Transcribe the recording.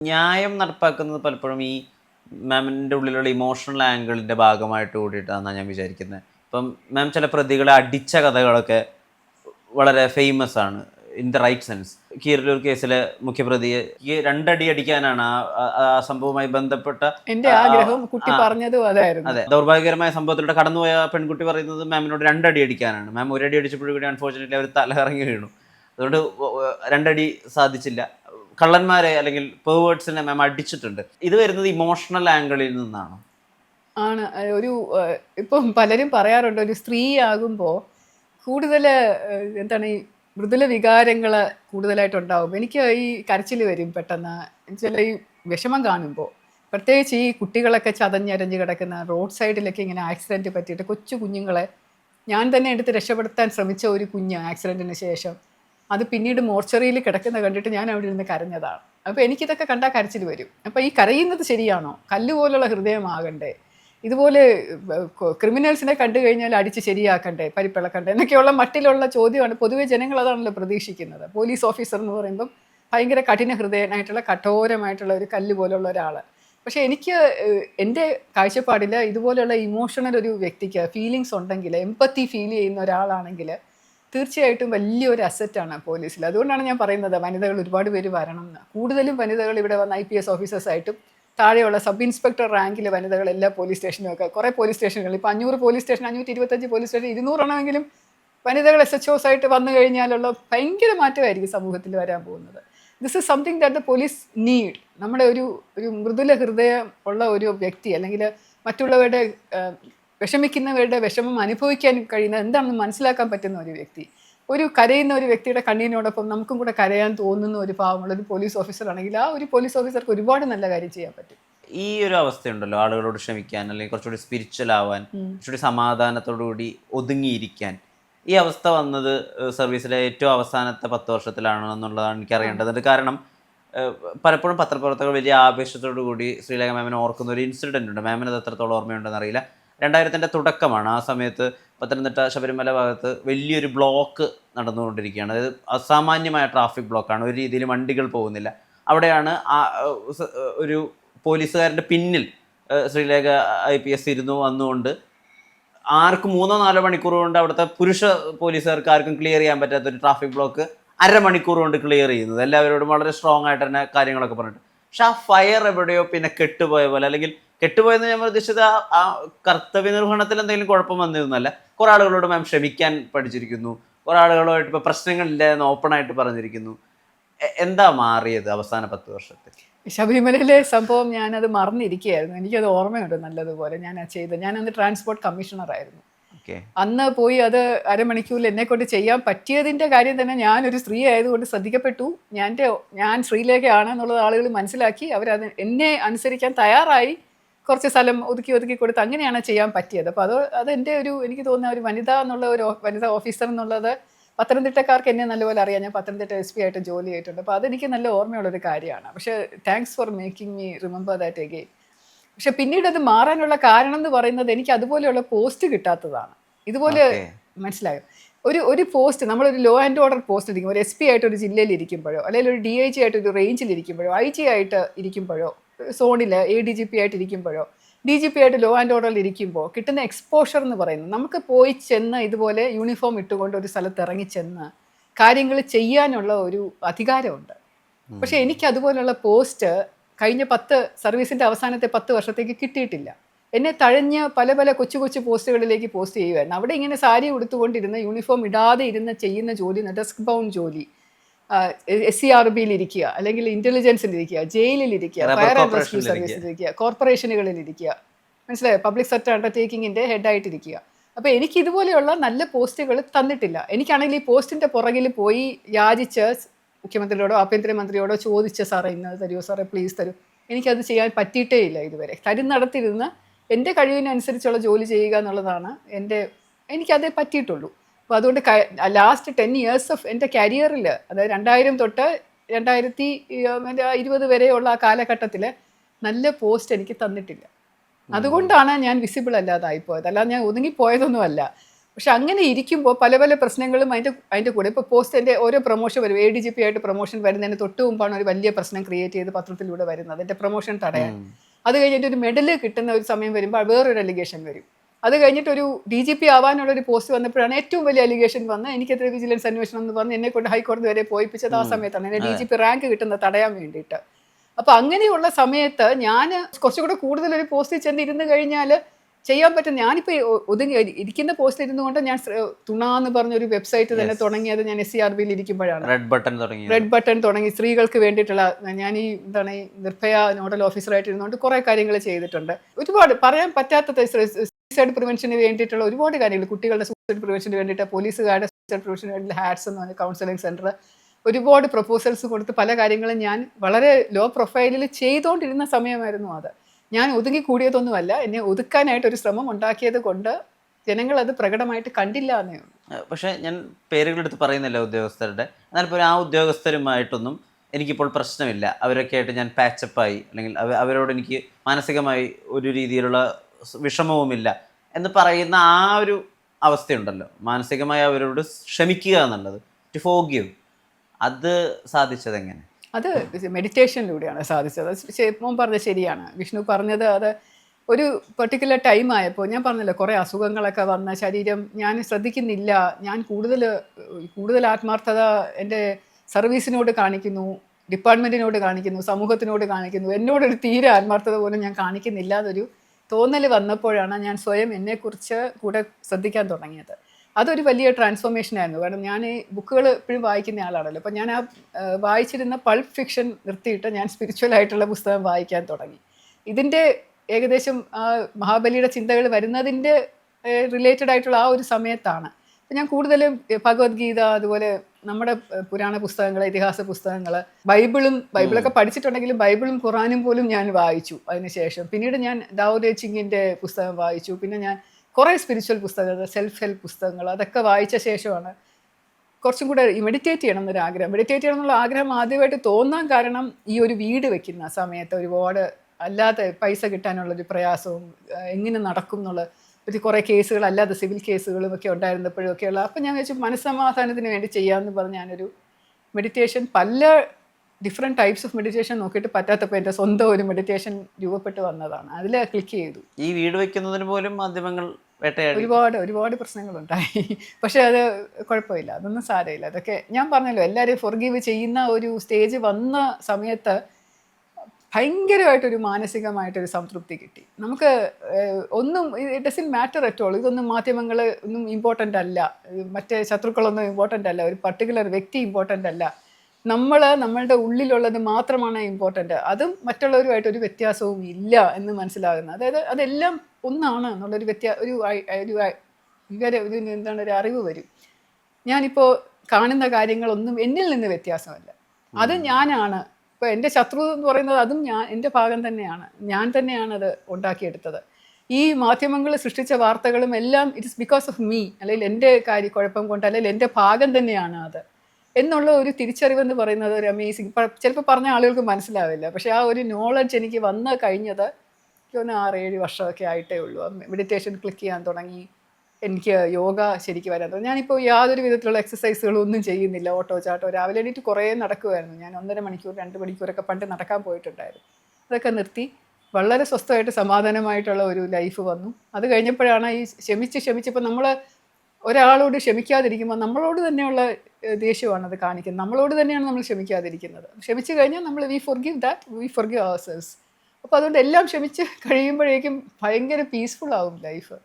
ന്യായം നടപ്പാക്കുന്നത് പലപ്പോഴും ഈ മാമിന്റെ ഉള്ളിലുള്ള ഇമോഷണൽ ആംഗിളിന്റെ ഭാഗമായിട്ട് കൂടിയിട്ടാണെന്നാണ് ഞാൻ വിചാരിക്കുന്നത് ഇപ്പം മാം ചില പ്രതികളെ അടിച്ച കഥകളൊക്കെ വളരെ ഫേമസ് ആണ് ഇൻ ദ റൈറ്റ് സെൻസ് കീരലൂർ കേസിലെ മുഖ്യപ്രതിയെ ഈ രണ്ടടി അടിക്കാനാണ് ആ- സംഭവവുമായി ബന്ധപ്പെട്ട എന്റെ ആഗ്രഹം കുട്ടി. പറഞ്ഞതും അതായിരുന്നു. അതെ ദൗർഭാഗ്യകരമായ സംഭവത്തിലൂടെ കടന്നുപോയ പെൺകുട്ടി പറയുന്നത് മാമിനോട് രണ്ടടി അടിക്കാനാണ്. മാം ഒരടി അടിച്ചപ്പോഴും കൂടി അൺഫോർച്ചുനേറ്റ്ലി അവർ തലകറങ്ങി വീണു. അതുകൊണ്ട് രണ്ടടി സാധിച്ചില്ല. കള്ളന്മാരെ അല്ലെങ്കിൽ പേവേർഡ്സിനെ മാം അടിച്ചിട്ടുണ്ട്. ഇത് വരുന്നത് ഇമോഷണൽ ആംഗിളിൽ നിന്നാണ്. ആണ്. ഒരു ഇപ്പം പലരും പറയാറുണ്ട് ഒരു സ്ത്രീ ആകുമ്പോൾ കൂടുതൽ എന്താണ് ഈ മൃദുല വികാരങ്ങൾ കൂടുതലായിട്ടുണ്ടാവും. എനിക്ക് ഈ കരച്ചിൽ വരും പെട്ടെന്ന്. ചില ഈ വിഷമം കാണുമ്പോൾ പ്രത്യേകിച്ച് ഈ കുട്ടികളൊക്കെ ചതഞ്ഞരഞ്ഞ് കിടക്കുന്ന റോഡ് സൈഡിലൊക്കെ ഇങ്ങനെ ആക്സിഡന്റ് പറ്റിയിട്ട് കൊച്ചു കുഞ്ഞുങ്ങളെ ഞാൻ തന്നെ എടുത്ത് രക്ഷപ്പെടുത്താൻ ശ്രമിച്ച ഒരു കുഞ്ഞ് ആക്സിഡന്റിന് ശേഷം അത് പിന്നീട് മോർച്ചറിയിൽ കിടക്കുന്ന കണ്ടിട്ട് ഞാൻ അവിടെ ഇരുന്ന് കരഞ്ഞതാണ്. അപ്പോൾ എനിക്കിതൊക്കെ കണ്ടാൽ കരച്ചിൽ വരും. അപ്പോൾ ഈ കരയുന്നത് ശരിയാണോ? കല്ല് പോലുള്ള ഹൃദയമാകണ്ടേ ഇതുപോലെ ക്രിമിനൽസിനെ കണ്ടു കഴിഞ്ഞാൽ അടിച്ച് ശരിയാക്കണ്ടേ? പരിപ്പിളക്കണ്ടേ? എന്നൊക്കെയുള്ള മട്ടിലുള്ള ചോദ്യമാണ് പൊതുവേ ജനങ്ങൾ അതാണല്ലോ പ്രതീക്ഷിക്കുന്നത്. പോലീസ് ഓഫീസർ എന്ന് പറയുമ്പം ഭയങ്കര കഠിന ഹൃദയനായിട്ടുള്ള കഠോരമായിട്ടുള്ള ഒരു കല്ല് പോലുള്ള ഒരാൾ പക്ഷേ എനിക്ക് എന്റെ കാഴ്ചപ്പാടിൽ ഇതുപോലെയുള്ള ഇമോഷണൽ ഒരു വ്യക്തിക്ക് ഫീലിങ്സ് ഉണ്ടെങ്കിൽ എമ്പത്തി ഫീൽ ചെയ്യുന്ന ഒരാളാണെങ്കിൽ തീർച്ചയായിട്ടും വലിയൊരു അസറ്റാണ് പോലീസിൽ അതുകൊണ്ടാണ് ഞാൻ പറയുന്നത് വനിതകൾ ഒരുപാട് പേര് വരണം എന്ന്. കൂടുതലും വനിതകൾ ഇവിടെ വന്ന് ഐ പി എസ് ഓഫീസേഴ്സായിട്ടും താഴെയുള്ള സബ് ഇൻസ്പെക്ടർ റാങ്കിൽ വനിതകൾ എല്ലാ പോലീസ് സ്റ്റേഷനും ഒക്കെ കുറേ പോലീസ് സ്റ്റേഷനുകൾ ഇപ്പോൾ അഞ്ഞൂറ് പോലീസ് സ്റ്റേഷൻ അഞ്ഞൂറ്റി ഇരുപത്തഞ്ച് പോലീസ് സ്റ്റേഷൻ ഇരുന്നൂറെണ്ണമെങ്കിലും വനിതകൾ എസ് എച്ച് ഒസ് ആയിട്ട് വന്നു കഴിഞ്ഞാലുള്ള ഭയങ്കര മാറ്റമായിരിക്കും സമൂഹത്തിൽ വരാൻ പോകുന്നത്. This is something that the police need നമ്മുടെ ഒരു ഒരു മൃദുല ഹൃദയം ഉള്ള ഒരു വ്യക്തി അല്ലെങ്കിൽ മറ്റുള്ളവരുടെ വിഷമിക്കുന്നവരുടെ വിഷമം അനുഭവിക്കാൻ കഴിയുന്ന എന്താണെന്ന് മനസ്സിലാക്കാൻ പറ്റുന്ന ഒരു വ്യക്തി. ഒരു കരയുന്ന ഒരു വ്യക്തിയുടെ കണ്ണീരിനോടൊപ്പം നമുക്കും കൂടെ കരയാൻ തോന്നുന്ന ഒരു പാവമുള്ള ഒരു പോലീസ് ഓഫീസർ ആണെങ്കിൽ ആ ഒരു പോലീസ് ഓഫീസർക്ക് ഒരുപാട് നല്ല കാര്യം ചെയ്യാൻ പറ്റും. ഈ ഒരു അവസ്ഥയുണ്ടല്ലോ ആളുകളോട് ക്ഷമിക്കാൻ അല്ലെങ്കിൽ കുറച്ചുകൂടി സ്പിരിച്വൽ ആവാൻ കുറച്ചുകൂടി സമാധാനത്തോടുകൂടി ഒതുങ്ങിയിരിക്കാൻ. ഈ അവസ്ഥ വന്നത് സർവീസിലെ ഏറ്റവും അവസാനത്തെ പത്ത് വർഷത്തിലാണോ എന്നുള്ളതാണ് എനിക്ക് അറിയേണ്ടത് കാരണം പലപ്പോഴും പത്രപ്രവർത്തകർ വലിയ ആവേശത്തോടു കൂടി ശ്രീലേഖ മാമിനെ ഓർക്കുന്ന ഒരു ഇൻസിഡന്റ് ഉണ്ട്. മാമിന് അത് എത്രത്തോളം ഓർമ്മയുണ്ടെന്ന് അറിയില്ല. രണ്ടായിരത്തിന്റെ തുടക്കമാണ്. ആ സമയത്ത് പത്തനംതിട്ട ശബരിമല ഭാഗത്ത് വലിയൊരു ബ്ലോക്ക് നടന്നുകൊണ്ടിരിക്കുകയാണ്. അതായത് അസാമാന്യമായ ട്രാഫിക് ബ്ലോക്കാണ് ഒരു രീതിയിൽ വണ്ടികൾ പോകുന്നില്ല. അവിടെയാണ് ആ ഒരു പോലീസുകാരന്റെ പിന്നിൽ ശ്രീലേഖ ഐ പി എസ് ഇരുന്നു വന്നുകൊണ്ട് ആർക്ക് മൂന്നോ നാലോ മണിക്കൂർ കൊണ്ട് അവിടുത്തെ പുരുഷ പോലീസുകാർക്ക് ആർക്കും ക്ലിയർ ചെയ്യാൻ പറ്റാത്ത ഒരു ട്രാഫിക് ബ്ലോക്ക് അരമണിക്കൂർ കൊണ്ട് ക്ലിയർ ചെയ്യുന്നത്. എല്ലാവരോടും വളരെ സ്ട്രോങ് ആയിട്ട് തന്നെ കാര്യങ്ങളൊക്കെ പറഞ്ഞിട്ട് പക്ഷെ ആ ഫയർ എവിടെയോ പിന്നെ കെട്ടുപോയ പോലെ അല്ലെങ്കിൽ കെട്ടുപോയെന്ന് ഞാൻ ഉദ്ദേശിച്ചത് ആ- കർത്തവ്യ നിർവഹണത്തിൽ എന്തെങ്കിലും കുഴപ്പം വന്നിരുന്നല്ല. കുറേ ആളുകളോട് മാം ക്ഷമിക്കാൻ പഠിച്ചിരിക്കുന്നു. കുറേ ആളുകളുമായിട്ട് ഇപ്പോൾ പ്രശ്നങ്ങളില്ല എന്ന് ഓപ്പൺ ആയിട്ട് പറഞ്ഞിരിക്കുന്നു. എന്താ മാറിയത് അവസാന പത്ത് വർഷത്തിൽ? ശബരിമലയിലെ സംഭവം ഞാനത് മറന്നിരിക്കുകയായിരുന്നു. എനിക്കത് ഓർമ്മയുണ്ട് നല്ലതുപോലെ. ഞാൻ ആ ചെയ്തത് ഞാൻ അന്ന് ട്രാൻസ്പോർട്ട് കമ്മീഷണറായിരുന്നു അന്ന് പോയി അത് അരമണിക്കൂറിൽ എന്നെ കൊണ്ട് ചെയ്യാൻ പറ്റിയതിന്റെ കാര്യം തന്നെ ഞാനൊരു സ്ത്രീ ആയതുകൊണ്ട് ശ്രദ്ധിക്കപ്പെട്ടു. ഞാൻ ഞാൻ ശ്രീലേഖയാണ് എന്നുള്ളത് ആളുകൾ മനസ്സിലാക്കി. അവരത് എന്നെ അനുസരിക്കാൻ തയ്യാറായി. കുറച്ച് സ്ഥലം ഒതുക്കി ഒതുക്കി കൊടുത്ത് അങ്ങനെയാണ് ചെയ്യാൻ പറ്റിയത്. അപ്പോൾ അത് അതെന്റെ ഒരു എനിക്ക് തോന്നുന്ന ഒരു വനിത എന്നുള്ള ഒരു വനിത ഓഫീസർ എന്നുള്ളത് പത്തനംതിട്ടക്കാർക്ക് എന്നെ നല്ലപോലെ അറിയാം. ഞാൻ പത്തനംതിട്ട എസ് പി ആയിട്ട് ജോലി ചെയ്തിട്ടുണ്ട്. അപ്പോൾ അതെനിക്ക് നല്ല ഓർമ്മയുള്ളൊരു കാര്യമാണ്. പക്ഷേ thanks for making me remember that again പക്ഷെ പിന്നീട് അത് മാറാനുള്ള കാരണം എന്ന് പറയുന്നത് എനിക്ക് അതുപോലെയുള്ള പോസ്റ്റ് കിട്ടാത്തതാണ്. ഇതുപോലെ. മനസ്സിലായോ? ഒരു ഒരു പോസ്റ്റ് നമ്മളൊരു ലോ ആൻഡ് ഓർഡർ പോസ്റ്റ് ഇരിക്കും ഒരു എസ് പി ആയിട്ട് ഒരു ജില്ലയിൽ ഇരിക്കുമ്പോഴോ അല്ലെങ്കിൽ ഒരു ഡി ഐ ജി ആയിട്ട് ഒരു റേഞ്ചിൽ ഇരിക്കുമ്പോഴോ ഐ ജി ആയിട്ട് ഇരിക്കുമ്പോഴോ സോണിൽ എ ഡി ജി പി ആയിട്ടിരിക്കുമ്പോഴോ ഡി ജി പി ആയിട്ട് ലോ ആൻഡ് ഓർഡറിൽ ഇരിക്കുമ്പോൾ കിട്ടുന്ന എക്സ്പോഷർ എന്ന് പറയുന്നത് നമുക്ക് പോയി ചെന്ന് ഇതുപോലെ യൂണിഫോം ഇട്ടുകൊണ്ട് ഒരു സ്ഥലത്ത് ഇറങ്ങി ചെന്ന് കാര്യങ്ങൾ ചെയ്യാനുള്ള ഒരു അധികാരമുണ്ട്. പക്ഷെ എനിക്ക് അതുപോലുള്ള പോസ്റ്റ് കഴിഞ്ഞ പത്ത് സർവീസിന്റെ അവസാനത്തെ പത്ത് വർഷത്തേക്ക് കിട്ടിയിട്ടില്ല. എന്നെ തഴഞ്ഞ് പല പല കൊച്ചു കൊച്ചു പോസ്റ്റുകളിലേക്ക് പോസ്റ്റ് ചെയ്യുമായിരുന്നു അവിടെ ഇങ്ങനെ സാരി ഉടുത്തുകൊണ്ടിരുന്ന യൂണിഫോം ഇടാതെ ഇരുന്ന് ചെയ്യുന്ന ജോലി ഡെസ്ക് ബൗണ്ട് ജോലി എസ് സി ആർ ബിയിൽ ഇരിക്കുക അല്ലെങ്കിൽ ഇന്റലിജൻസിൽ ഇരിക്കുക ജയിലിൽ ഇരിക്കുക ഫയർ ആൻഡ് റെസ്ക്യൂ സർവീസിൽ ഇരിക്കുക കോർപ്പറേഷനുകളിൽ ഇരിക്കുക മനസ്സിലായോ? പബ്ലിക് സെക്ടർ അണ്ടർടേക്കിങ്ങിന്റെ ഹെഡായിട്ടിരിക്കുക അപ്പൊ എനിക്ക് ഇതുപോലെയുള്ള നല്ല പോസ്റ്റുകൾ തന്നിട്ടില്ല. എനിക്കാണെങ്കിൽ ഈ പോസ്റ്റിന്റെ പുറകിൽ പോയി യാചിച്ച് മുഖ്യമന്ത്രിയോടോ ആഭ്യന്തരമന്ത്രിയോടോ ചോദിച്ച സാറേ ഇന്നത് തരുമോ? സാറേ പ്ലീസ് തരൂ. എനിക്കത് ചെയ്യാൻ പറ്റിയിട്ടേ ഇല്ല ഇതുവരെ. തരും നടത്തിരുന്ന എന്റെ കഴിവിനനുസരിച്ചുള്ള ജോലി ചെയ്യുക എന്നുള്ളതാണ് എന്റെ എനിക്കതേ പറ്റിയിട്ടുള്ളൂ. അപ്പോൾ അതുകൊണ്ട് ലാസ്റ്റ് ടെൻ ഇയേഴ്സ് ഓഫ് എന്റെ കരിയറിൽ അതായത് രണ്ടായിരം തൊട്ട് രണ്ടായിരത്തി ഇരുപത് വരെയുള്ള ആ കാലഘട്ടത്തിൽ നല്ല പോസ്റ്റ് എനിക്ക് തന്നിട്ടില്ല. അതുകൊണ്ടാണ് ഞാൻ വിസിബിൾ അല്ലാതായിപ്പോയത് അല്ലാതെ ഞാൻ ഒതുങ്ങിപ്പോയതൊന്നുമല്ല പക്ഷെ അങ്ങനെ ഇരിക്കുമ്പോൾ പല പല പ്രശ്നങ്ങളും അതിന്റെ അതിന്റെ കൂടെ. ഇപ്പോൾ പോസ്റ്റിന്റെ ഓരോ പ്രൊമോഷൻ വരും. എ ഡി ജി പി ആയിട്ട് പ്രൊമോഷൻ വരുന്നതിന് തൊട്ട് മുമ്പാണ് ഒരു വലിയ പ്രശ്നം ക്രിയേറ്റ് ചെയ്ത് പത്രത്തിലൂടെ വരുന്നത്. എന്റെ പ്രൊമോഷൻ തടയാൻ. അത് കഴിഞ്ഞിട്ട് ഒരു മെഡൽ കിട്ടുന്ന ഒരു സമയം വരുമ്പോൾ വേറൊരു അലിഗേഷൻ വരും. അത് കഴിഞ്ഞിട്ട് ഒരു ഡി ജി പി ആവാനുള്ള ഒരു പോസ്റ്റ് വന്നപ്പോഴാണ് ഏറ്റവും വലിയ അലിഗേഷൻ വന്ന് എനിക്കെതിരെ വിജിലൻസ് അന്വേഷണം എന്ന് പറഞ്ഞ് എന്നെ കൊണ്ട് ഹൈക്കോടതി വരെ പോയിപ്പിച്ചത് ആ സമയത്താണ്. എന്നെ ഡി ജി പി റാങ്ക് കിട്ടുന്നത് തടയാൻ വേണ്ടിയിട്ട്. അപ്പൊ അങ്ങനെയുള്ള സമയത്ത് ഞാൻ കുറച്ചുകൂടെ കൂടുതൽ ഒരു പോസ്റ്റിൽ ചെന്ന് ഇരുന്ന് കഴിഞ്ഞാൽ ചെയ്യാൻ പറ്റും ഞാനിപ്പോൾ ഒതുങ്ങി ഇരിക്കുന്ന പോസ്റ്റിൽ ഇരുന്നുകൊണ്ട് ഞാൻ തുണാന്ന് തുണ എന്ന് പറഞ്ഞ ഒരു വെബ്സൈറ്റ് തന്നെ തുടങ്ങിയത് ഞാൻ എസ് സി ആർ ബിയിൽ ഇരിക്കുമ്പോഴാണ്. റെഡ് ബട്ടൺ തുടങ്ങി. റെഡ് ബട്ടൺ തുടങ്ങി. സ്ത്രീകൾക്ക് വേണ്ടിയിട്ടുള്ള ഞാൻ ഈ എന്താണ് ഈ നിർഭയ നോഡൽ ഓഫീസറായിട്ട് ഇരുന്നുകൊണ്ട് കുറേ കാര്യങ്ങൾ ചെയ്തിട്ടുണ്ട്. ഒരുപാട് പറയാൻ പറ്റാത്ത സൂസൈഡ് പ്രിവെൻഷന് വേണ്ടിയിട്ടുള്ള ഒരുപാട് കാര്യങ്ങൾ. കുട്ടികളുടെ സൂസൈഡ് പ്രിവെൻഷന് വേണ്ടിയിട്ട് പോലീസുകാരുടെ സൂസൈഡ് പ്രിവെൻഷന് വേണ്ടി ഹാറ്റ്സ് എന്ന് പറഞ്ഞ കൗൺസിലിംഗ് സെന്റർ ഒരുപാട് പ്രപ്പോസൽസ് കൊടുത്ത് പല കാര്യങ്ങളും ഞാൻ വളരെ ലോ പ്രൊഫൈലിൽ ചെയ്തുകൊണ്ടിരുന്ന സമയമായിരുന്നു അത്. ഞാൻ ഒതുങ്ങി കൂടിയതൊന്നുമല്ല. എന്നെ ഒതുക്കാനായിട്ട് ഒരു ശ്രമം ഉണ്ടാക്കിയത് കൊണ്ട് ജനങ്ങൾ അത് പ്രകടമായിട്ട് കണ്ടില്ല എന്നേ പക്ഷേ ഞാൻ പേരുകളെടുത്ത് പറയുന്നില്ല ഉദ്യോഗസ്ഥരുടെ. എന്നാൽ പോലും ആ ഉദ്യോഗസ്ഥരുമായിട്ടൊന്നും എനിക്കിപ്പോൾ പ്രശ്നമില്ല. അവരൊക്കെ ആയിട്ട് ഞാൻ പാച്ചപ്പായി അല്ലെങ്കിൽ അവരോട് എനിക്ക് മാനസികമായി ഒരു രീതിയിലുള്ള വിഷമവുമില്ല എന്ന് പറയുന്ന ആ ഒരു അവസ്ഥയുണ്ടല്ലോ. മാനസികമായി അവരോട് ക്ഷമിക്കുക എന്നുള്ളത് ടു ഫോഗിവ് അത് സാധിച്ചത് എങ്ങനെ അത് മെഡിറ്റേഷനിലൂടെയാണ് സാധിച്ചത്. മോൻ പറഞ്ഞത് ശരിയാണ്. വിഷ്ണു പറഞ്ഞത് അത് ഒരു പെർട്ടിക്കുലർ ടൈം ആയപ്പോൾ ഞാൻ പറഞ്ഞല്ലോ കുറേ അസുഖങ്ങളൊക്കെ വന്ന ശരീരം ഞാൻ ശ്രദ്ധിക്കുന്നില്ല ഞാൻ കൂടുതൽ കൂടുതൽ ആത്മാർത്ഥത എന്റെ സർവീസിനോട് കാണിക്കുന്നു ഡിപ്പാർട്ട്മെന്റിനോട് കാണിക്കുന്നു സമൂഹത്തിനോട് കാണിക്കുന്നു എന്നോടൊരു തീരെ ആത്മാർത്ഥത പോലും ഞാൻ കാണിക്കുന്നില്ല എന്നൊരു തോന്നൽ വന്നപ്പോഴാണ് ഞാൻ സ്വയം എന്നെക്കുറിച്ച് കൂടെ ശ്രദ്ധിക്കാൻ തുടങ്ങിയത്. അതൊരു വലിയ ട്രാൻസ്ഫോർമേഷൻ ആയിരുന്നു. കാരണം ഞാൻ ഈ ബുക്കുകൾ എപ്പോഴും വായിക്കുന്ന ആളാണല്ലോ. അപ്പം ഞാൻ ആ വായിച്ചിരുന്ന പൾപ്പ് ഫിക്ഷൻ നിർത്തിയിട്ട് ഞാൻ സ്പിരിച്വൽ ആയിട്ടുള്ള പുസ്തകം വായിക്കാൻ തുടങ്ങി. ഇതിന്റെ ഏകദേശം മഹാബലിയുടെ ചിന്തകൾ വരുന്നതിന്റെ റിലേറ്റഡ് ആയിട്ടുള്ള ആ ഒരു സമയത്താണ് ഞാൻ കൂടുതലും ഭഗവത്ഗീത അതുപോലെ നമ്മുടെ പുരാണ പുസ്തകങ്ങൾ ഇതിഹാസ പുസ്തകങ്ങൾ ബൈബിളും ബൈബിളൊക്കെ പഠിച്ചിട്ടുണ്ടെങ്കിലും ബൈബിളും ഖുറാനും പോലും ഞാൻ വായിച്ചു അതിനുശേഷം. പിന്നീട് ഞാൻ ദാവൂദ് ചിങ്ങിന്റെ പുസ്തകം വായിച്ചു. പിന്നെ ഞാൻ കുറേ സ്പിരിച്വൽ പുസ്തകങ്ങൾ സെൽഫ് ഹെൽപ്പ് പുസ്തകങ്ങൾ അതൊക്കെ വായിച്ച ശേഷമാണ് കുറച്ചും കൂടെ മെഡിറ്റേറ്റ് ചെയ്യണം എന്നൊരു ആഗ്രഹം മെഡിറ്റേറ്റ് ചെയ്യണം എന്നുള്ള ആഗ്രഹം ആദ്യമായിട്ട് തോന്നാൻ കാരണം ഈ ഒരു വീട് വെക്കുന്ന സമയത്ത് ഒരുപാട് അല്ലാതെ പൈസ കിട്ടാനുള്ളൊരു പ്രയാസവും എങ്ങനെ നടക്കും എന്നുള്ള ഒരു കുറേ കേസുകൾ അല്ലാതെ സിവിൽ കേസുകളും ഒക്കെ ഉണ്ടായിരുന്നപ്പോഴും ഒക്കെയുള്ള അപ്പം ഞാൻ വെച്ചു മനസ്സമാധാനത്തിന് വേണ്ടി ചെയ്യാമെന്ന് പറഞ്ഞ് ഞാനൊരു മെഡിറ്റേഷൻ പല ഡിഫറെന്റ് ടൈപ്സ് ഓഫ് മെഡിറ്റേഷൻ നോക്കിയിട്ട് പറ്റാത്തപ്പോൾ എന്റെ സ്വന്തം ഒരു മെഡിറ്റേഷൻ രൂപപ്പെട്ട് വന്നതാണ്. അതിൽ ക്ലിക്ക് ചെയ്തു. ഈ വീട് വയ്ക്കുന്നതിന് പോലും മാധ്യമങ്ങൾ ഒരുപാട് ഒരുപാട് പ്രശ്നങ്ങളുണ്ടായി. പക്ഷേ അത് കുഴപ്പമില്ല അതൊന്നും സാരമില്ല. അതൊക്കെ ഞാൻ പറഞ്ഞല്ലോ എല്ലാവരെയും ഫൊർഗീവ് ചെയ്യുന്ന ഒരു സ്റ്റേജ് വന്ന സമയത്ത് ഭയങ്കരമായിട്ടൊരു മാനസികമായിട്ടൊരു സംതൃപ്തി കിട്ടി. നമുക്ക് ഒന്നും it doesn't matter at all ഇതൊന്നും മാധ്യമങ്ങൾ ഒന്നും ഇമ്പോർട്ടന്റ് അല്ല. മറ്റേ ശത്രുക്കളൊന്നും ഇമ്പോർട്ടന്റ് അല്ല. ഒരു പർട്ടിക്കുലർ വ്യക്തി ഇമ്പോർട്ടന്റ് അല്ല. നമ്മൾ നമ്മളുടെ ഉള്ളിലുള്ളത് മാത്രമാണ് ഇമ്പോർട്ടന്റ് അതും മറ്റുള്ളവരുമായിട്ട് ഒരു വ്യത്യാസവും ഇല്ല എന്ന് മനസ്സിലാകുന്നത്. അതായത് അതെല്ലാം ഒന്നാണ് എന്നുള്ളൊരു വ്യത്യാ ഒരു ഒരു ഒരു എന്താണ് ഒരു അറിവ് വരും. ഞാനിപ്പോൾ കാണുന്ന കാര്യങ്ങളൊന്നും എന്നിൽ നിന്ന് വ്യത്യാസമല്ല. അത് ഞാനാണ് ഇപ്പോൾ എന്റെ ശത്രു എന്ന് പറയുന്നത് അതും ഞാൻ എന്റെ ഭാഗം തന്നെയാണ്. ഞാൻ തന്നെയാണ് അത് ഉണ്ടാക്കിയെടുത്തത്. ഈ മാധ്യമങ്ങൾ സൃഷ്ടിച്ച വാർത്തകളും എല്ലാം ഇറ്റ്സ് ബിക്കോസ് ഓഫ് മീ അല്ലെങ്കിൽ എന്റെ കാര്യ കുഴപ്പം കൊണ്ട് അല്ലെങ്കിൽ എന്റെ ഭാഗം തന്നെയാണ് അത്. എന്നുള്ള ഒരു തിരിച്ചറിവെന്ന് പറയുന്നത് ഒരു അമേസിങ് ചിലപ്പോൾ പറഞ്ഞ ആളുകൾക്ക് മനസ്സിലാവില്ല. പക്ഷേ ആ ഒരു നോളജ് എനിക്ക് വന്ന് കഴിഞ്ഞത് ഒന്ന് ആറ് ഏഴ് വർഷമൊക്കെ ആയിട്ടേ ഉള്ളൂ. മെഡിറ്റേഷൻ ക്ലിക്ക് ചെയ്യാൻ തുടങ്ങി. എനിക്ക് യോഗ ശരിക്ക് വരാത്തത് ഞാനിപ്പോൾ യാതൊരു വിധത്തിലുള്ള എക്സസൈസുകളും ഒന്നും ചെയ്യുന്നില്ല. ഓട്ടോ ചാട്ടോ. രാവിലെ എണീറ്റ് കുറേ നടക്കുമായിരുന്നു ഞാൻ ഒന്നര മണിക്കൂർ രണ്ട് മണിക്കൂറൊക്കെ പണ്ട് നടക്കാൻ പോയിട്ടുണ്ടായിരുന്നു. അതൊക്കെ നിർത്തി വളരെ സ്വസ്ഥമായിട്ട് സമാധാനമായിട്ടുള്ള ഒരു ലൈഫ് വന്നു. അത് കഴിഞ്ഞപ്പോഴാണ് ഈ ക്ഷമിച്ച് ക്ഷമിച്ചപ്പോൾ നമ്മൾ ഒരാളോട് ക്ഷമിക്കാതിരിക്കുമ്പോൾ നമ്മളോട് തന്നെയുള്ള ദേഷ്യമാണ് അത് കാണിക്കുന്നത്. നമ്മളോട് തന്നെയാണ് നമ്മൾ ക്ഷമിക്കാതിരിക്കുന്നത് ക്ഷമിച്ചു കഴിഞ്ഞാൽ നമ്മൾ we forgive that we forgive ourselves അപ്പോൾ അതുകൊണ്ട് എല്ലാം ക്ഷമിച്ച് കഴിയുമ്പോഴേക്കും ഭയങ്കര പീസ്ഫുൾ ആവും ലൈഫ്